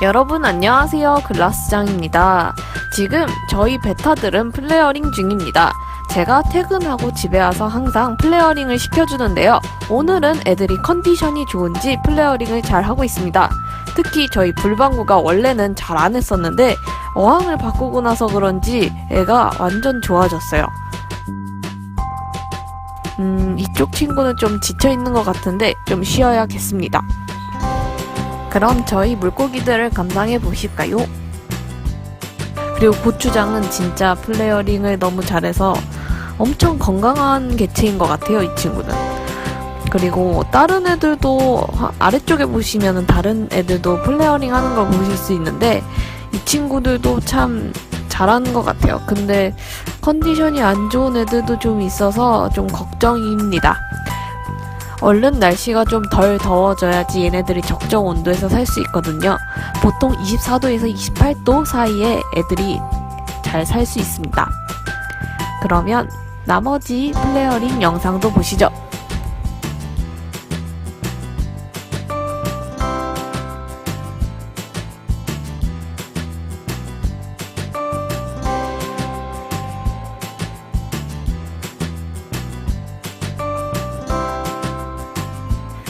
여러분 안녕하세요 글라스장입니다. 지금 저희 베타들은 플레어링 중입니다. 제가 퇴근하고 집에 와서 항상 플레어링을 시켜주는데요. 오늘은 애들이 컨디션이 좋은지 플레어링을 잘 하고 있습니다. 특히 저희 불방구가 원래는 잘 안 했었는데 어항을 바꾸고 나서 그런지 애가 완전 좋아졌어요. 음, 이쪽 친구는 좀 지쳐 있는 것 같은데 좀 쉬어야겠습니다. 그럼 저희 물고기들을 감상해 보실까요? 그리고 고추장은 진짜 플레어링을 너무 잘해서 엄청 건강한 개체인 것 같아요, 이 친구는. 그리고 다른 애들도 하- 아래쪽에 보시면은 다른 애들도 플레어링 하는 걸 보실 수 있는데 이 친구들도 참 잘하는 것 같아요. 근데 컨디션이 안 좋은 애들도 좀 있어서 좀 걱정입니다. 얼른 날씨가 좀 덜 더워져야지 얘네들이 적정 온도에서 살 수 있거든요. 보통 24도에서 28도 사이에 애들이 잘 살 수 있습니다. 그러면 나머지 플레어링 영상도 보시죠.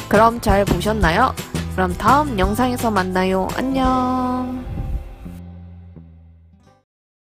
그럼 잘 보셨나요? 그럼 다음 영상에서 만나요. 안녕.